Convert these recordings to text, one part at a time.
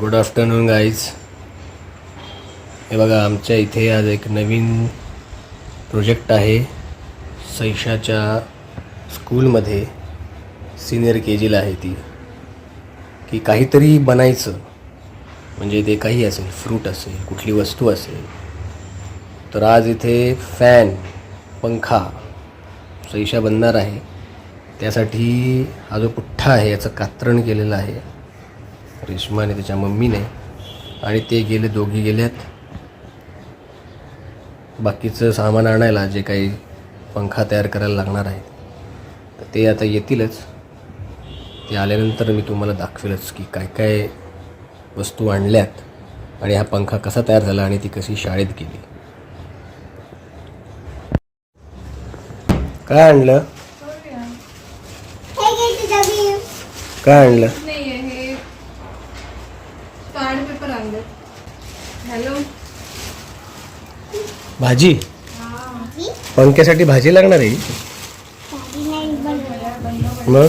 Good afternoon guys हे बघा आमच्या इथे आज एक नवीन प्रोजेक्ट आहे. सैशाच्या स्कूलमध्ये सिनियर के जीला आहे ती. की काहीतरी बनायचं. म्हणजे ते काही असेल फ्रूट असेल कुठली वस्तू असेल. तर आज इथे फॅन पंखा सैशा बनणार आहे. त्यासाठी हा जो पुठ्ठा आहे याचं कात्रण केलेलं आहे. रेश्माने त्याच्या मम्मीने आणि ते गेले दोघी गेल्यात बाकीचं सामान आणायला जे काही पंखा तयार करायला लागणार आहे तर ते आता येतीलच. ते आल्यानंतर मी तुम्हाला दाखवेलच की काय काय वस्तू आणल्यात आणि हा पंखा कसा तयार झाला आणि ती कशी शाळेत गेली. काय आणलं? काय आणलं? हॅलो. भाजी? पंख्यासाठी भाजी लागणार आहे. मग?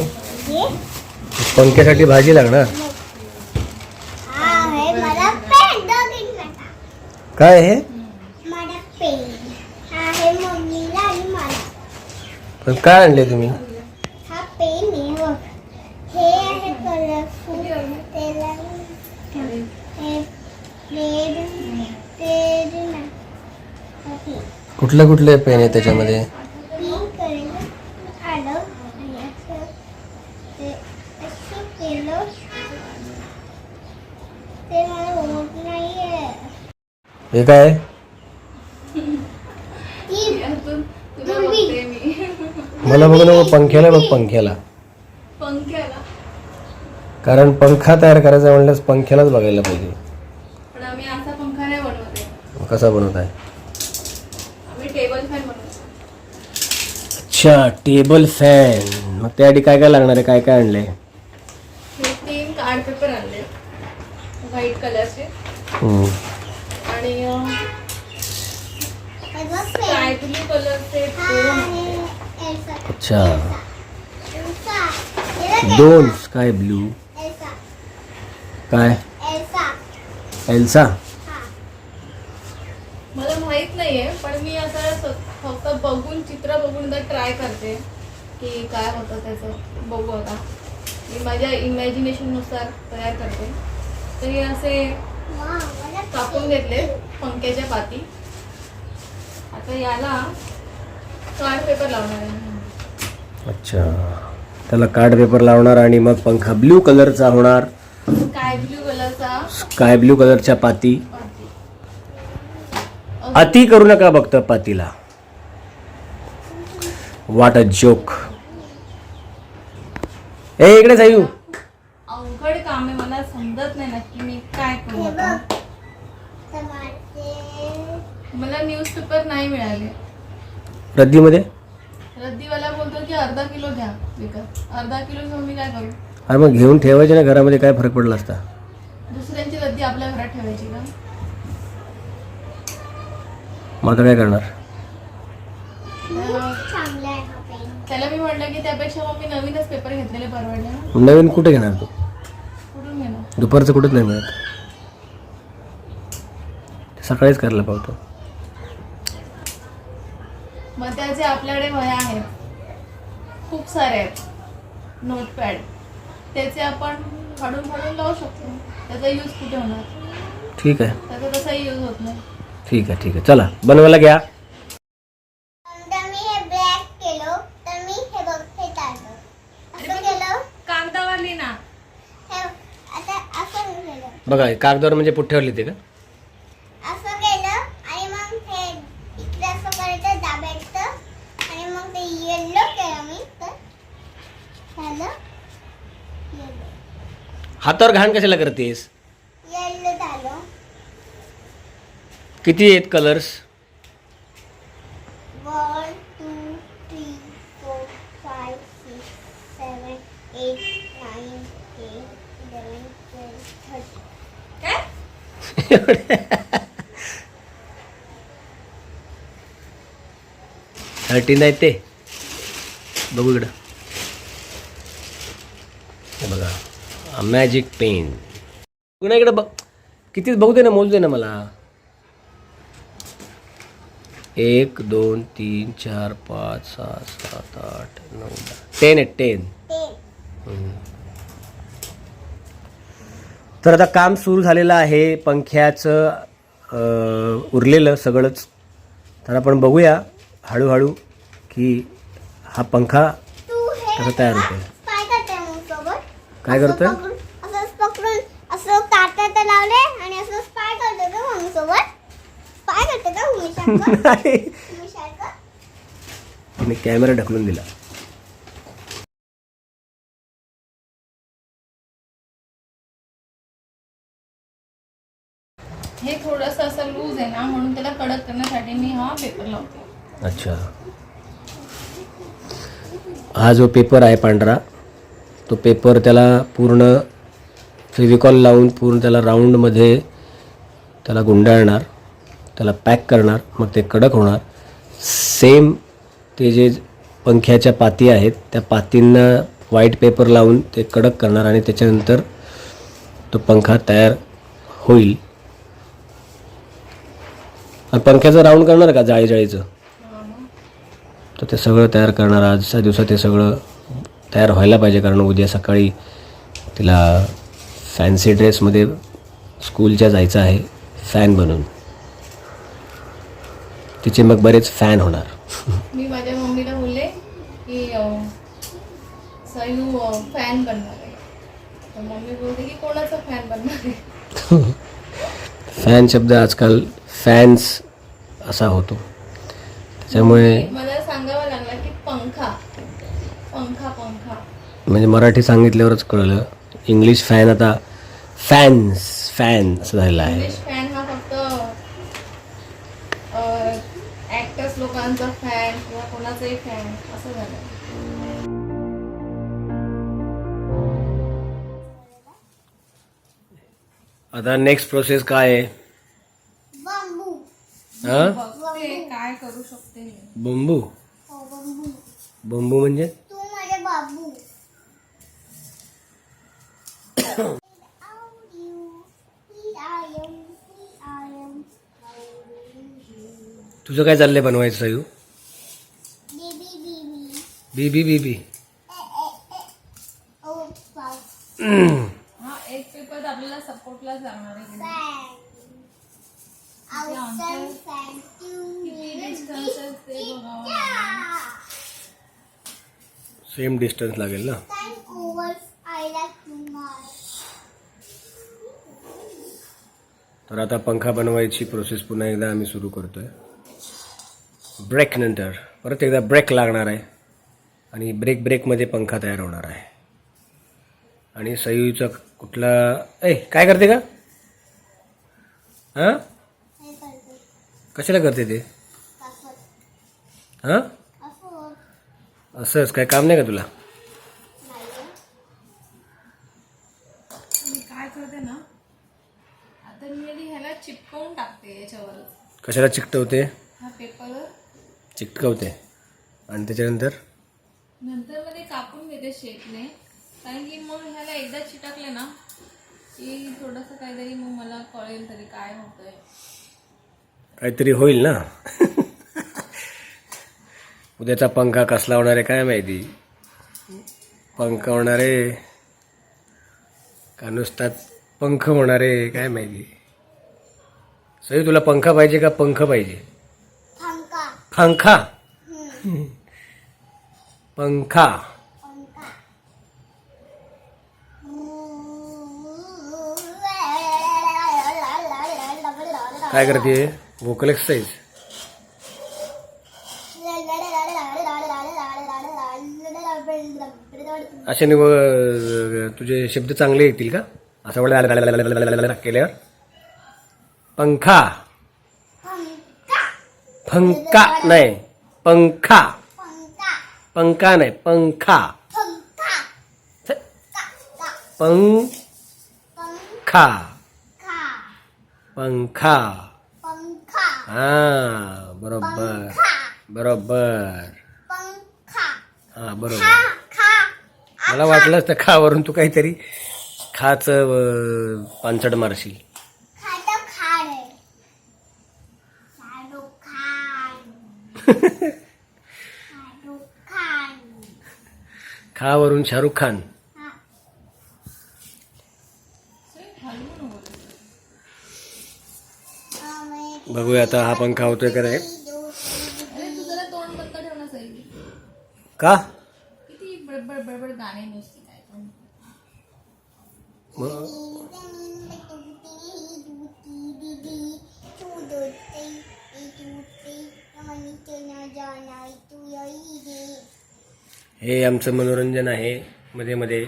पंख्यासाठी भाजी लागणार. काय आहे? पण काय आणले तुम्ही? कुठले कुठले पेन आहे त्याच्यामध्ये? हे काय? मला बघ ना पंख्याला बघ पंख्याला. कारण पंखा तयार करायचा म्हणल्यास पंख्यालाच बघायला पाहिजे. कसा बनवत आहे. अच्छा टेबल फॅन मग त्यासाठी काय काय लागणार आहे? काय काय आणले हे तीन कार्ड पेपर आणले. व्हाईट कलरचे आणि हे बघ स्काय पेन ब्लू कलरचे हा दोन अच्छा. दोन. स्काय ब्लू एल्सा काय? एल्सा. फक्त बघून चित्र बघून एकदा ट्राय करते की काय होतं त्याचं. बघू आता. मी माझ्या इमॅजिनेशननुसार तयार करते. तर हे असे कापून घेतले पंख्याच्या पाती. आता याला कार्ड पेपर लावणार आहे. अच्छा. त्याला कार्ड पेपर लावणार आणि मग पंखा ब्ल्यू कलरचा होणार. स्काय ब्ल्यू कलरचा स्काय ब्ल्यू कलरच्या पाती. अति करू नका बघतं पातीला. वाट अ जोक ए इकडे जाऊ अवघड काम आहे मला समजत नाही नक्की मी काय करू आता. मला न्यूजपेपर नाही मिळाले. रद्दीमध्ये? रद्दीवाला बोलतो की अर्धा किलो घ्या विकत. अर्धा किलो घेऊन मी काय करू? अरे मग घेऊन ठेवायचे ना घरामध्ये काय फरक पडला असता? दुसऱ्यांची रद्दी आपल्या घरात ठेवायची का? मग आता काय करणार खूप चांगला आहे हा पेन त्याला मी म्हटलं की त्यापेक्षा मग मी नवीनच पेपर घेतलेले परवडले ना. नवीन कुठे घेणार तू? कुठून घेणार? दुपारचं कुठेच नाही मिळत. सकाळीच करायला पावतो. मग त्याचे आपल्याकडे वह्या आहेत. खूप सारे आहेत. नोटपॅड त्याचे आपण फाडून फाडून लावू शकतो. त्याचा यूज कुठे होणार? ठीक आहे. त्याचा तसाही यूज होत नाही. ठीक आहे ठीक आहे. चला बनवायला घ्या समजा मी हे ब्लॅक केलं तर मी हे बघ हे टाकलं असं केलं कागदावाली ना हे आता असं केलं बघा हे कागदावर म्हणजे पुठ्ठ्यावर लिहिते का? असं केलं आणि मग हे इकडे असं करायचं दाबायचं. आणि मग ते येल्लो केलं मी तर झालं येल्लो हातावर घाण कशाला करतेस? येल्लो झालं. किती आहेत कलर्स थर्टीन आहेत ते. बघू इकडं. हे बघा मॅजिक पेन ना इकडं बघ. कितीच बघू दे ना मोजू दे ना मला. एक दोन तीन चार पाच सहा सात आठ नऊ दहा. टेन आहे टेन तर आता काम सुरू झालेलं आहे पंख्याचं उरलेलं सगळंच. तर आपण बघूया. हळूहळू की हा पंखा तू हे कसा तयार होतोय? काय करते मग सोबत? काय असं करतोय? पकडून- असंच पकडून असं लावले आणि असं स्पाय करते का मम्मी सोबत. स्पाय करते का मम्मी सारखं नाही. मम्मी सारखं तिने कॅमेरा ढकलून दिला. हे थोडंसं असं लूज आहे ना म्हणून त्याला कडक करण्यासाठी मी हा पेपर लावते. अच्छा. हा जो पेपर आहे पांढरा तो पेपर त्याला पूर्ण फेविकॉल लावून पूर्ण त्याला राऊंडमध्ये त्याला गुंडाळणार त्याला पॅक करणार मग ते कडक होणार. सेम ते जे पंख्याच्या पाती आहेत त्या पातींना व्हाईट पेपर लावून ते कडक करणार आणि त्याच्यानंतर तो पंखा तयार होईल. पंख्याचं राऊंड करणार का जाळी जाळीचं तर ते सगळं तयार करणार. आजच्या दिवसात ते सगळं तयार व्हायला पाहिजे कारण उद्या सकाळी तिला फॅन्सी ड्रेसमध्ये स्कूलच्या जायचं आहे फॅन बनून. तिचे मग बरेच फॅन होणार. मी माझ्या मम्मीला बोलले की सयू फॅन बनणार आहे. मम्मी बोलते की कोणाचा फॅन बनणार आहे? फॅन शब्द आजकाल फॅन्स असा होतो. त्याच्यामुळे मला सांगावं लागलं की पंखा पंखा पंखा म्हणजे मराठी सांगितल्यावरच कळलं. इंग्लिश फॅन आता फॅन्स फॅन असं झालेलं आहे. इंग्लिश फॅन हा फक्त ऍक्टर्स लोकांचा फॅन किंवा कोणाचाही फॅन असं झालं. आता नेक्स्ट प्रोसेस काय आहे? बांबू हां? बघते काय करू शकते मी. बंबू हो बांबू बंबू म्हणजे? तुझं काय चाललंय बनवायचं सयू? बी बी बी बी हा एक पेपर आपल्याला बघावं लागेल. सेम डिस्टन्स लागेल ना? तर आता पंखा बनवायची प्रोसेस पुन्हा एकदा आम्ही सुरू करतोय. ब्रेक नंतर परत एकदा ब्रेक लागणार आहे. आणि ब्रेक ब्रेकमध्ये पंखा तयार होणार आहे. आणि सयूचा कुठला ए काय करते का हां? कशाला करते ते? हां? असंच काय काम नाही का तुला मी काय करते ना आता मी आधी ह्याला चिपकवून टाकते याच्यावर कशाला चिकटवते? हा पेपर चिकटवते. आणि त्याच्यानंतर? नंतर मध्ये कापून घेते शेपने कारण की मग ह्याला एकदा चिटकले ना की थोडंसं काहीतरी मग मला कळेल तरी काय होतंय. काहीतरी होईल ना? उद्याचा पंखा कसला होणार आहे काय माहिती? पंखा होणार आहे का नुसताच पंख होणार आहे काय माहिती? सई तुला पंखा पाहिजे का पंख पाहिजे? पंखा. पंखा? काय करते? व्होकल एक्सरसाइज अशाने तुझे शब्द चांगले येतील का? असं केल्यावर? पंखा. पंखा. नाही पंखा. पंखा. नाही पंखा. पंखा. पंखा. हा बरोबर. बरोबर. हा बरोबर. मला वाटलंच तर खावरून तू काहीतरी खाच अं, पानसट मारशील खातो खाड आहे शाहरुख खान शाहरुख खान खा वरून शाहरुख खान. बघूया आता हा पंखा होतोय का नाही. सई. का? हे आमचं मनोरंजन आहे. मध्ये मध्ये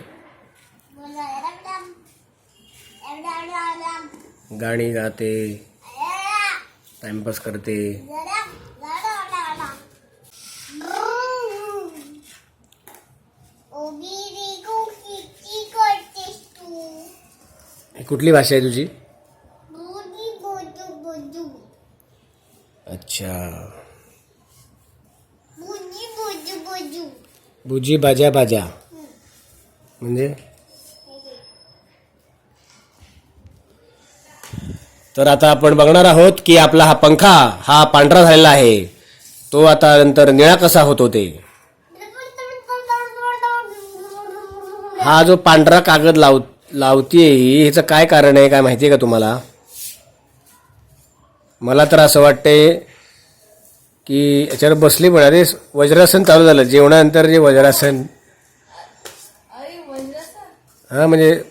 गाणी गाते टाइमपास करते. ही कुठली भाषा आहे तुझी? अच्छा बुजी बुजू बुजू बुजी बाजा बाजा. म्हणजे? तर आता आपण बघणार आहोत की आपला हा पंखा हा पांढरा झालेला आहे. तो आता नंतर निळा कसा होतो ते. हा जो पांढरा कागद लाव लावतीये ही ह्याचं काय कारण आहे काय माहिती आहे का तुम्हाला? मला तर असं वाटतंय की याच्यावर बसली पण अरे वज्रासन चालू झालं. जेवणानंतर जे वज्रासन. हा म्हणजे हे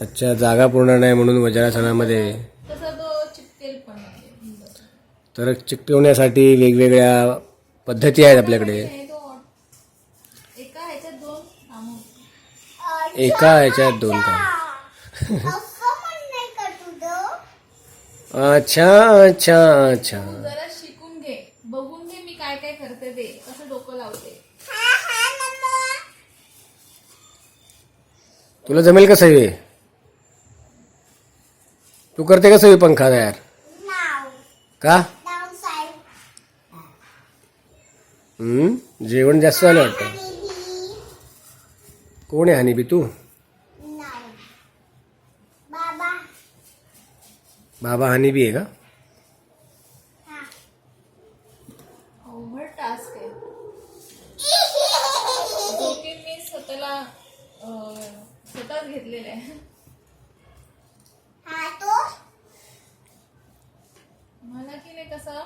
अच्छा जागा पूर्ण नाही म्हणून वज्रासनामध्ये. तर चिकटवण्यासाठी वेगवेगळ्या पद्धती आहेत आपल्याकडे. एका ह्याच्यात दोन कामं एका ह्याच्यात दोन काम असं म्हणणं का तुझं अच्छा अच्छा अच्छा. तू जरा शिकून घे. बघून घे मी काय काय करते ते. कसं डोकं लावते. हा हा तुला जमेल का सही तू करते का सही पंखा तयार? का? हम्म जेवण जास्त झालं वाटतं. कोण आहे हानी बी तू नाव बाबा बाबा हानी बी आहे का? हा अवघड टास्क आहे. मी स्वतःला स्वतःच घेतलेला आहे. हा तो? मला की नाही कसं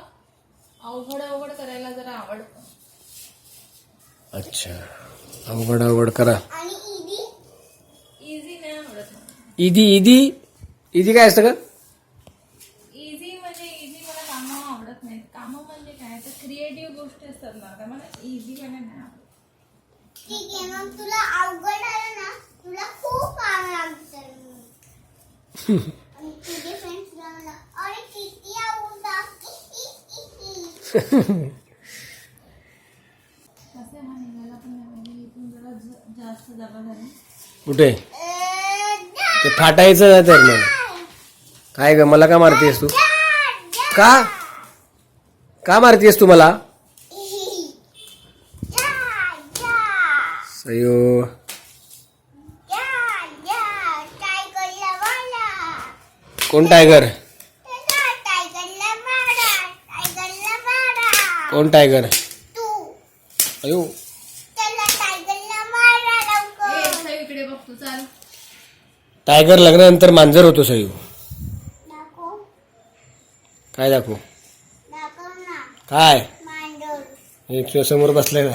अवघड अवघड करायला जरा आवडतं. अच्छा. अवघड अवघड करा. इझी नाही आवडत ईदी ईदी? ईदी काय असतं का इझी म्हणजे इझी मला कामं आवडत नाहीत. कामं म्हणजे काय? तर क्रिएटिव्ह गोष्टी असतात ना त्या मला इझी पण नाही आवडत. ठीक आहे मग तुला अवघड आलं ना तुला खूप काम लागतं आणि तुझे फ्रेंड्स अरे किती अवघड कसं हा पण नाही इथून जरा ज- जास्त जागा झाली कुठे ते फाटायचं तर मग. काय ग मला का मारतेस तू? का? का मारतेस तू मला? सयो. कोण टायगर? कोण टायगर? अयो. टायगर लग्नानंतर मांजर होतो सयू. काय दाखवू? काय? समोर बसलाय ना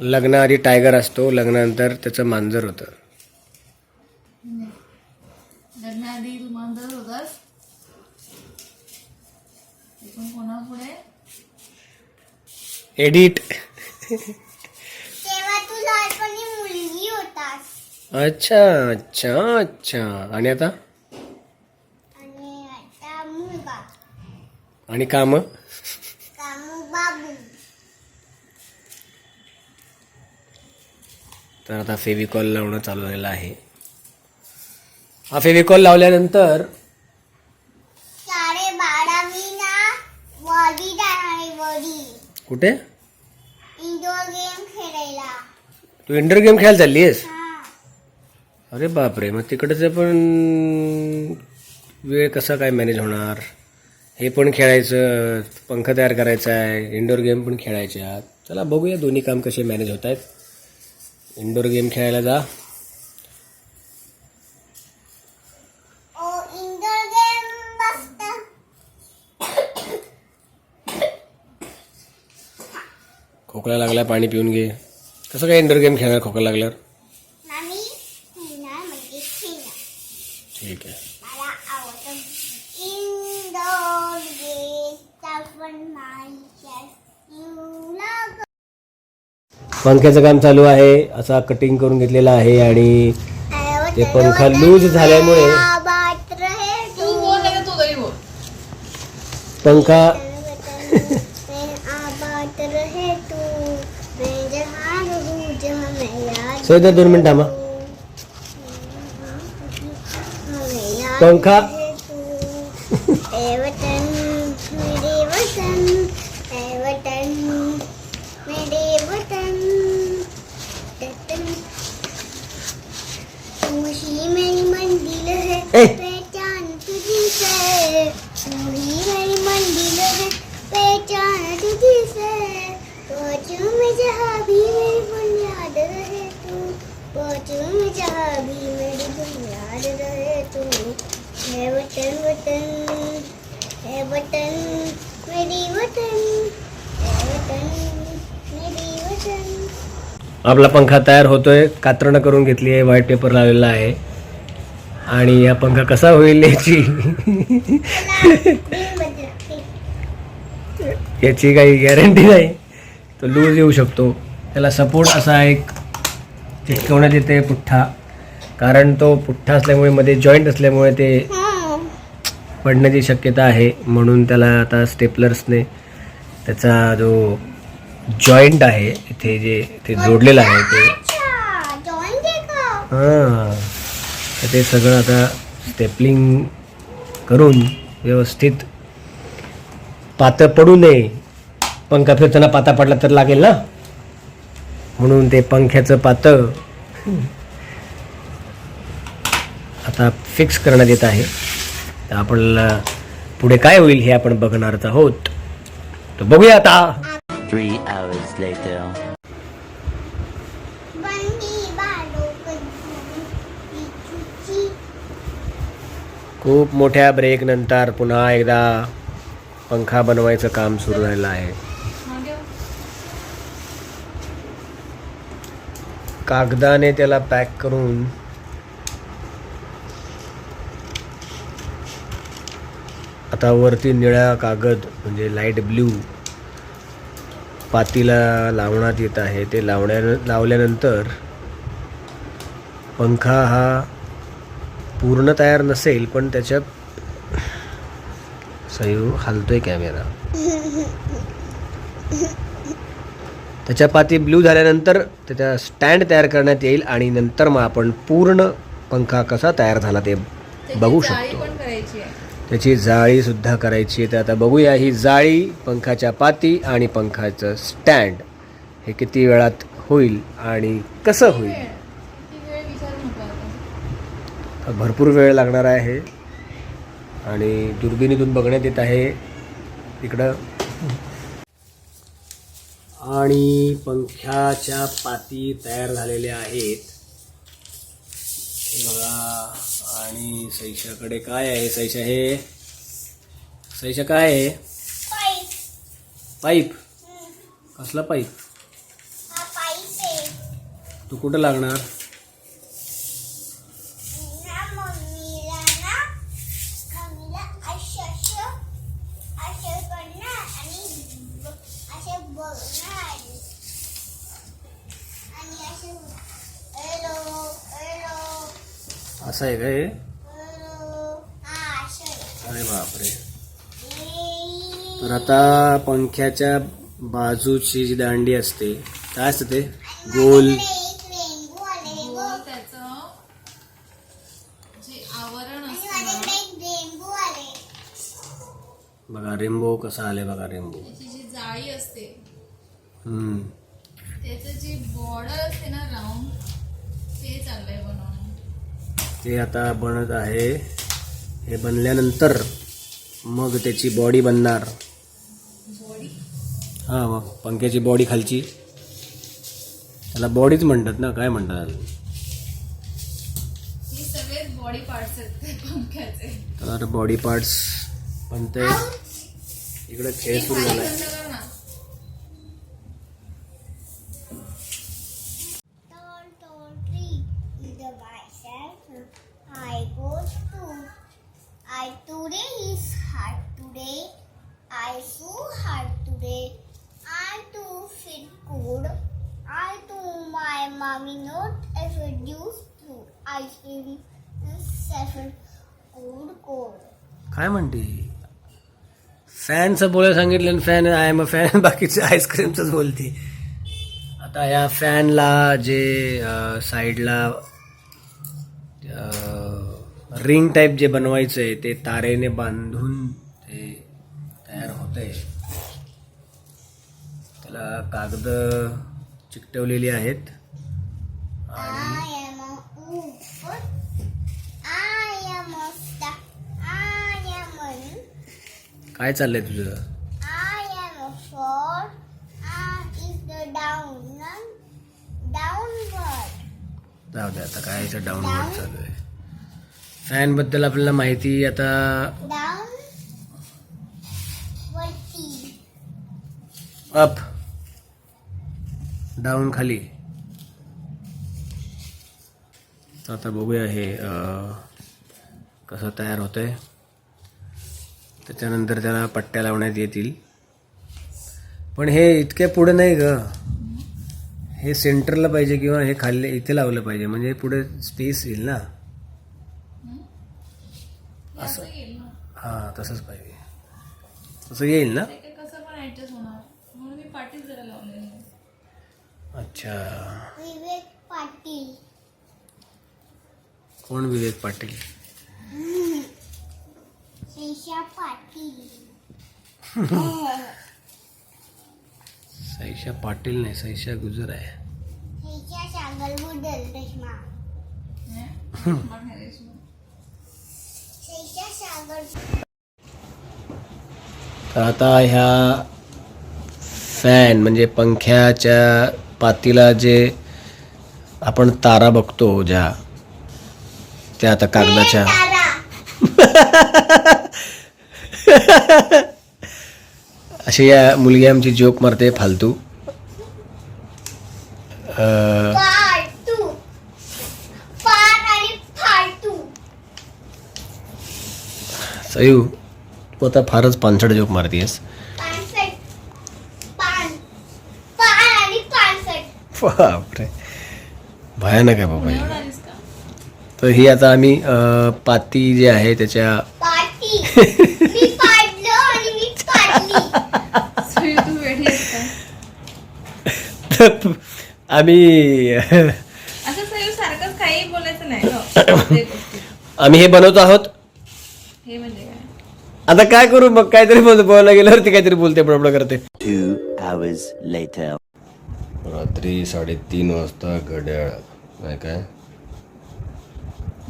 लग्नाआधी टायगर असतो लग्नानंतर त्याचं मांजर होतं. लग्नाआधी तू मांजर होतास. ते पण कोणापुढे एडिट अच्छा अच्छा अच्छा. आणि आता आणि आता मुलगा आणि काम? कामू बाबू. तर आता फेविकॉल लावणं चालू झालेलं आहे. हा फेविकॉल लावल्यानंतर कुठे? इंडोर गेम खेळायला. तू इंडोर गेम खेळायला चालली आहेस? हा. अरे बापरे मग तिकडचं पण वेळ कसा काय मॅनेज होणार? हे पण खेळायचं पंखा तयार करायचा आहे इंडोर गेम पण खेळायच्या चला बघूया दोन्ही काम कसे मॅनेज होत आहेत. इंडोर गेम खेळायला जा. ओ इंडोर गेम मस्त. खोकला लागला पाणी पिऊन घे. कसं काय इंडोर गेम खेळणार खोकला लागल्यावर? म्हणजे ठीक आहे. पंख्याचं काम चालू आहे. असा कटिंग करून घेतलेला आहे आणि ते पंखा लूज झाल्यामुळे पंखा आबाद रहे दोन मिनिट थांबा. पंखा रहे तू ए वतन मेरे वतन ए वतन मेरे वतन वतन तू ही मेरी मंजिल है ए! पहचान तुझी से मेरी मंजिल है पहचान तुझी से। पहुंचूं मैं जहाँ भी मेरी बुनियाद रहे तू। पहुंचूं मैं जहाँ भी मेरी बुनियाद रहे तू। है वतन वतन है वतन मेरी वतन है वतन मेरी वतन। आपला पंखा तयार होतोय कात्रणं करून घेतली आहे व्हाईट पेपर लावलेला आहे. आणि हा पंखा कसा होईल याची? याची काही गॅरंटी नाही. तो लूज येऊ शकतो. त्याला सपोर्ट असा एक चिटकवण्यात येते पुठ्ठा. कारण तो पुठ्ठा असल्यामुळे मध्ये जॉईंट असल्यामुळे ते पडण्याची शक्यता आहे. म्हणून त्याला आता स्टेपलर्सने त्याचा जो जॉईंट आहे इथे जे ते जोडलेलं आहे ते. हां. तर ते सगळं आता स्टेपलिंग करून व्यवस्थित पातं पडू नये. पंखा फिरताना पाता पडला तर लागेल ना? म्हणून ते पंख्याचं पातं आता फिक्स करण्यात येत आहे. तर आपल्याला पुढे काय होईल हे आपण बघणारच आहोत. तर बघूया आता. खूप मोठ्या ब्रेकनंतर पुन्हा एकदा पंखा बनवायचं काम सुरू झालेलं आहे. कागदाने त्याला पॅक करून आता वरती निळा कागद म्हणजे लाइट ब्ल्यू पातीला लावण्यात येत आहे. ते लावण्या लावल्यानंतर पंखा हा पूर्ण तयार नसेल पण त्याच्या सयू हलतोय कॅमेरा त्याच्या पाती ब्ल्यू झाल्यानंतर त्याचा स्टँड तयार करण्यात येईल आणि नंतर मग आपण पूर्ण पंखा कसा तयार झाला ते बघू शकतो. त्याची जाळी सुद्धा करायची आहे. तर आता बघूया ही जाळी पंखाच्या पाती आणि पंखाचं स्टँड हे किती वेळात होईल आणि कसं होईल वेळ किती वेळ विचारू नको आता तर भरपूर वेळ लागणार आहे. आणि दुर्बिणीतून बघण्यात येत आहे. इकडं. आणि पंख्याच्या पाती तयार झालेल्या आहेत. हे बघा. आणि सैशाकडे काय आहे? सैशा हे? सैशा काय आहे? पाईप. कसला पाईप? तू कुठं लागणार ना मम्मीला ना मम्मीला असं असं असं करणार आणि ब- असे बघणार आणि असे हॅलो हॅलो असं आहे का हे अरे बापरे. तर आता पंख्याच्या बाजूची जी दांडी असते काय असतं ते? गोल. बघा रेम्बो कसा आले बघा रेम्बो जी जाळी असते हम्म. त्याचं जे बॉर्डर असते ना राऊंड ते चाललंय बनवणं ते आता बनत आहे. हे बनल्यानंतर मग त्याची बॉडी बनणार. बॉडी हां मग पंख्याची बॉडी खालची. त्याला बॉडीच म्हणतात ना काय म्हणतात ही तर बॉडी पार्ट्स बनते इकडे खेळ सुरू खाली झालाय. काय म्हणते? फॅनचं बोलायला सांगितलं आणि fan I am a fan बाकीचं आईस्क्रीमचंच बोलते. आता या फॅनला जे साईडला रिंग टाईप जे बनवायचं आहे ते तारेने बांधून ते तयार होत आहे त्याला कागद चिकटवलेली आहेत. आणि am a oof. I am a star. I am a काय चाललंय तुझं I am a four. I is the down. Downward. जाऊ दे आता काय याचं डाऊनलोड चालू आहे फॅनबद्दल आपल्याला माहिती आता Down. वरती. अप डाऊन खाली तर आता बघूया हे अं, कसं तयार होत आहे त्याच्यानंतर त्याला पट्ट्या लावण्यात येतील. पण हे इतके पुढे नाही ग. हे सेंटरला पाहिजे किंवा हे खाल्ले इथे लावलं पाहिजे. म्हणजे पुढे स्पेस येईल ना. असं. हां तसंच पाहिजे. तसं येईल ना? ते काय कसं पण ऍडजस्ट होणार. म्हणून मी पाठीच जरा लावलेली आहे. अच्छा. विवेक पाटील. कोण विवेक पाटील? पाटील. सैशा पाटील नाही सैशा गुजर आहे रेश्मा. तर आता ह्या फॅन म्हणजे पंख्याच्या पातीला जे आपण तारा बघतो ज्या त्या आता कागदाच्या तारा. अशी या मुलगी आमची जोक मारते फालतू अं, फालतू. फार आणि फालतू. सयू तू आता फारच पानसट जोक मारतीयस. बापरे भयानक आहे बाबा ही. तर ही आता आम्ही पाती जे आहे त्याच्या पाटी. मी पाडलो आणि मी पाडली. सुई, तू वेडी आहेस का आम्ही असं सारखंच काही बोलायचं नाही हो. आम्ही हे बनवतो आहोत हे म्हणजे काय आता काय करू मग काहीतरी बोल बोलायला गेल्यावरती काहीतरी बोलते बडबड करते Two hours later. रात्री साडेतीन वाजता घड्याळ नाही काय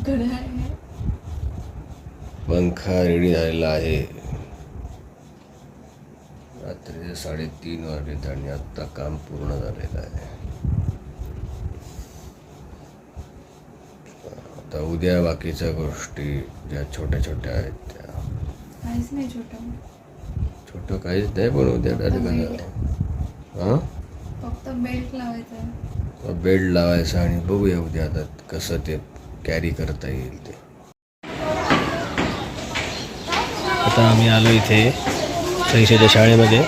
घड्याळ पंखा रेडी झालेला आहे रात्रीचे साडेतीन वाजलेत आणि आत्ता काम पूर्ण झालेलं आहे. आता उद्या बाकीच्या गोष्टी ज्या छोट्या छोट्या आहेत त्या. काहीच नाही छोटं. छोटं काहीच नाही पण उद्या डायरेक्ट हां? फक्त बेल्ट लावायचा बेड लावायचा आणि बघूया उद्या आता कसं ते कॅरी करता येईल ते. आता आम्ही आलो इथे. सैशाच्या शाळेमध्ये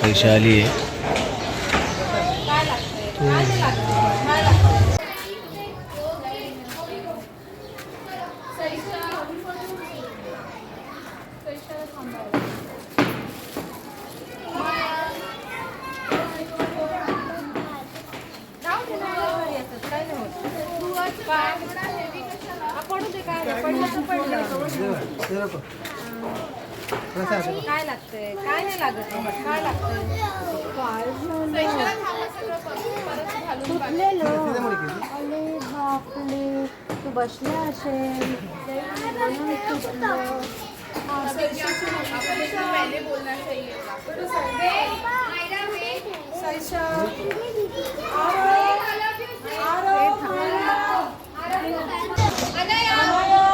सैशा आली आहे Thank you. हे नको कसं आहे काय लागतंय काय नाही लागत बाबा, काय लागतंय काय झालं? तुटलेलं अरे बापरे तू बसले असेल म्हणून तुटलं. अनया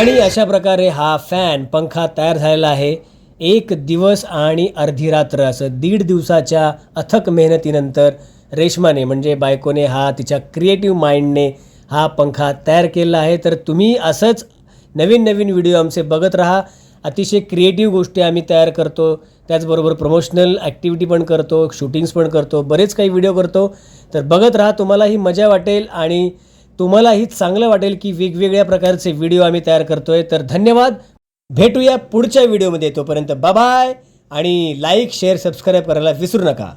आणि अशा प्रकारे हा फॅन पंखा तयार झालेला आहे. एक दिवस आणि अर्धी रात्र असं दीड दिवसाच्या अथक मेहनतीनंतर रेशमाने म्हणजे बायकोने हा तिच्या क्रिएटिव्ह माइंडने हा पंखा तयार केलेला आहे. तर तुम्ही असंच नवीन नवीन व्हिडिओ आमचे बघत राहा. अतिशय क्रिएटिव्ह गोष्टी आम्ही तयार करतो. त्याचबरोबर प्रमोशनल ॲक्टिव्हिटी पण करतो शूटिंग्स पण करतो बरेच काही व्हिडिओ करतो. तर बघत राहा तुम्हालाही मजा वाटेल आणि तुम्हालाही चांगलं वाटेल की वेगवेगळ्या प्रकारचे व्हिडिओ आम्ही तयार करतोय. तर धन्यवाद. भेटूया पुढच्या व्हिडिओमध्ये. तोपर्यंत बाबाय आणि लाईक शेअर सबस्क्राईब करायला विसरू नका.